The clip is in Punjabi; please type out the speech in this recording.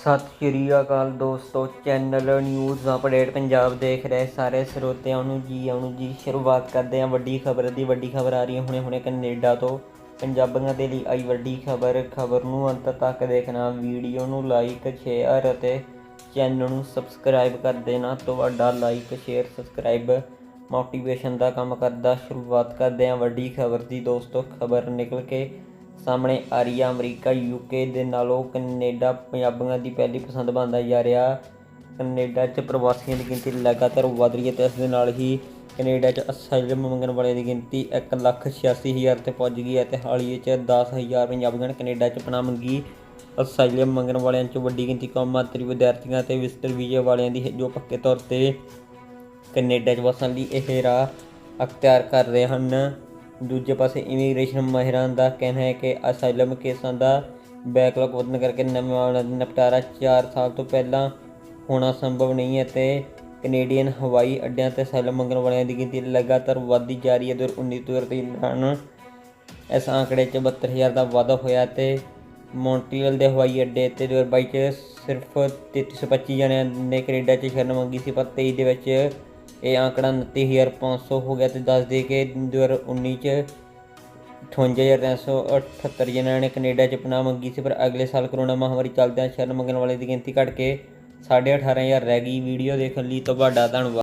ਸਤਿ ਸ਼੍ਰੀ ਅਕਾਲ ਦੋਸਤੋ, ਚੈਨਲ ਨਿਊਜ਼ ਅਪਡੇਟ ਪੰਜਾਬ ਦੇਖ ਰਹੇ ਸਾਰੇ ਸਰੋਤਿਆਂ ਨੂੰ ਜੀ ਆਉਣ ਜੀ, ਸ਼ੁਰੂਆਤ ਕਰਦੇ ਹਾਂ ਵੱਡੀ ਖਬਰ ਦੀ। ਵੱਡੀ ਖਬਰ ਆ ਰਹੀ ਹੈ ਹੁਣੇ ਹੁਣੇ ਕੈਨੇਡਾ ਤੋਂ। ਪੰਜਾਬੀਆਂ ਦੇ ਲਈ ਆਈ ਵੱਡੀ ਖਬਰ ਖਬਰ ਨੂੰ ਅੰਤ ਤੱਕ ਦੇਖਣਾ, ਵੀਡੀਓ ਨੂੰ ਲਾਈਕ, ਸ਼ੇਅਰ ਅਤੇ ਚੈਨਲ ਨੂੰ ਸਬਸਕ੍ਰਾਈਬ ਕਰ ਦੇਣਾ। ਤੁਹਾਡਾ ਲਾਈਕ, ਸ਼ੇਅਰ, ਸਬਸਕ੍ਰਾਈਬ ਮੋਟੀਵੇਸ਼ਨ ਦਾ ਕੰਮ ਕਰਦਾ। ਸ਼ੁਰੂਆਤ ਕਰਦੇ ਹਾਂ ਵੱਡੀ ਖਬਰ ਦੀ ਦੋਸਤੋ, ਖਬਰ ਨਿਕਲ ਕੇ ਸਾਹਮਣੇ ਆ ਰਹੀ ਆ ਅਮਰੀਕਾ, ਯੂਕੇ ਦੇ ਨਾਲੋਂ ਕੈਨੇਡਾ ਪੰਜਾਬੀਆਂ ਦੀ ਪਹਿਲੀ ਪਸੰਦ ਬਣਦਾ ਜਾ ਰਿਹਾ। ਕੈਨੇਡਾ 'ਚ ਪ੍ਰਵਾਸੀਆਂ ਦੀ ਗਿਣਤੀ ਲਗਾਤਾਰ ਵਧ ਰਹੀ ਹੈ ਤੇ ਇਸ ਦੇ ਨਾਲ ਹੀ ਕੈਨੇਡਾ 'ਚ ਅਸਾਈਲਮ ਮੰਗਣ ਵਾਲਿਆਂ ਦੀ ਗਿਣਤੀ 186000 ਤੇ ਪਹੁੰਚ ਗਈ ਹੈ ਤੇ ਹਾਲੀਏ 'ਚ 10000 ਪੰਜਾਬੀਆਂ ਨੇ ਕੈਨੇਡਾ 'ਚ ਪਨਾਹ ਮੰਗੀ। ਅਸਾਈਲਮ ਮੰਗਣ ਵਾਲਿਆਂ 'ਚ ਵੱਡੀ ਗਿਣਤੀ ਕੌਮਾਂਤਰੀ ਵਿਦਿਆਰਥੀਆਂ ਤੇ ਵਿਜ਼ਟਰ ਵੀਜ਼ੇ ਵਾਲਿਆਂ ਦੀ ਹੈ, ਜੋ ਪੱਕੇ ਤੌਰ ਤੇ ਕੈਨੇਡਾ 'ਚ ਵਸਣ ਲਈ ਇਹ ਰਾਹ ਅਖਤਿਆਰ ਕਰ ਰਹੇ ਹਨ। ਦੂਜੇ ਪਾਸੇ ਇਮੀਗ੍ਰੇਸ਼ਨ ਮਾਹਿਰਾਂ ਦਾ ਕਹਿਣਾ ਹੈ ਕਿ ਅਸਾਈਲਮ ਕੇਸਾਂ ਦਾ ਬੈਕਲੌਗ ਵਧਣ ਕਰਕੇ ਨਵੇਂ ਮਾਮਲਿਆਂ ਦਾ ਨਿਪਟਾਰਾ 4 ਸਾਲ ਤੋਂ ਪਹਿਲਾਂ ਹੋਣਾ ਸੰਭਵ ਨਹੀਂ ਹੈ ਤੇ ਕੈਨੇਡੀਅਨ ਹਵਾਈ ਅੱਡਿਆਂ ਤੇ ਅਸਾਈਲਮ ਮੰਗਣ ਵਾਲਿਆਂ ਦੀ ਗਿਣਤੀ ਲਗਾਤਾਰ ਵਧਦੀ ਜਾ ਰਹੀ ਹੈ। 2019 ਤੋਂ 2023 ਦੌਰਾਨ ਇਸ ਆંકੜੇ 'ਚ 72000 ਦਾ ਵਾਧਾ ਹੋਇਆ ਤੇ ਮੌਂਟਰੀਅਲ ਦੇ ਹਵਾਈ ਅੱਡੇ ਤੇ 2022 'ਚ ਸਿਰਫ 3325 ਜਣਿਆਂ ਨੇ ਕੈਨੇਡਾ 'ਚ ਸ਼ਰਨ ਮੰਗੀ ਸੀ, ਪਰ 23 ਦੇ ਵਿੱਚ ਇਹ ਆંકੜਾ 29500 ਹੋ ਗਿਆ ਤੇ ਦੱਸ ਦੇ ਕਿ 2019 'ਚ 58378 ਜਣਿਆਂ ਨੇ ਕੈਨੇਡਾ 'ਚ ਪਨਾਹ ਮੰਗੀ ਸੀ, ਪਰ ਅਗਲੇ ਸਾਲ ਕਰੋਨਾ ਮਹਾਮਾਰੀ ਚੱਲਦਿਆਂ ਸ਼ਰਨ ਮੰਗਣ ਵਾਲੇ ਦੀ ਗਿਣਤੀ ਘਟ ਕੇ 18500 ਰਹਿ ਗਈ। ਵੀਡੀਓ ਦੇਖਣ ਲਈ ਤੁਹਾਡਾ ਧੰਨਵਾਦ।